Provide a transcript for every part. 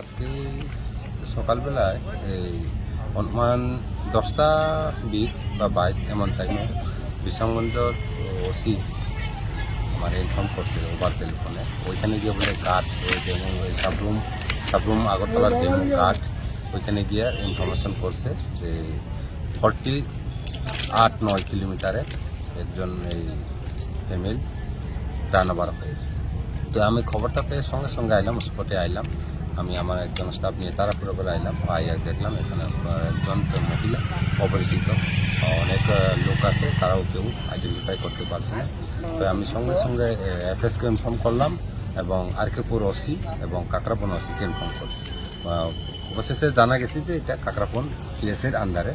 আজকে সকালবেলায় এই অনুমান দশটা বিশ বা বাইশ, এমন টাইমে বিশ্বমঞ্জর ওসি আমার ইনফর্ম করছে ওভার টেলিফোনে ওইখানে গিয়ে বলে কাঠ ওই ডেমো ওই সাবরুম সাবরুম আগরতলার ডেমো কাঠ ওইখানে গিয়ে ইনফরমেশন করছে যে ফর্টি আট নয় কিলোমিটারে একজন এই ফ্যামিল রান্নাবার হয়েছে। তো আমি খবরটা পেয়ে সঙ্গে সঙ্গে আইলাম স্পটে আইলাম। আমি আমার একজন স্টাফ নিয়ে তাড়াহুড়ো করে আইলাম আইয়া দেখলাম এখানে একজন মহিলা অপরিচিত। অনেক লোক আছে তারাও কেউ আইডেন্টিফাই করতে পারছে না। তো আমি সঙ্গে সঙ্গে এসএসকে ইনফর্ম করলাম এবং আরকেপুর ওসি এবং কাকরাপন ওসিকে ইনফর্ম করছি। অবশেষে জানা গেছে যে এটা কাকরাপন পিএসের আন্ডারে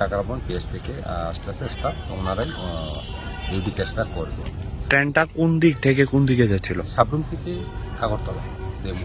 কাকরাপন পিএস থেকে আস্তে আস্তে স্টাফ ওনারাই ডিউটি চেষ্টা করবে। ট্রেনটা কোন দিক থেকে কোন দিকে যাচ্ছিল? সাবরুম থেকে আগরতলা দেবু।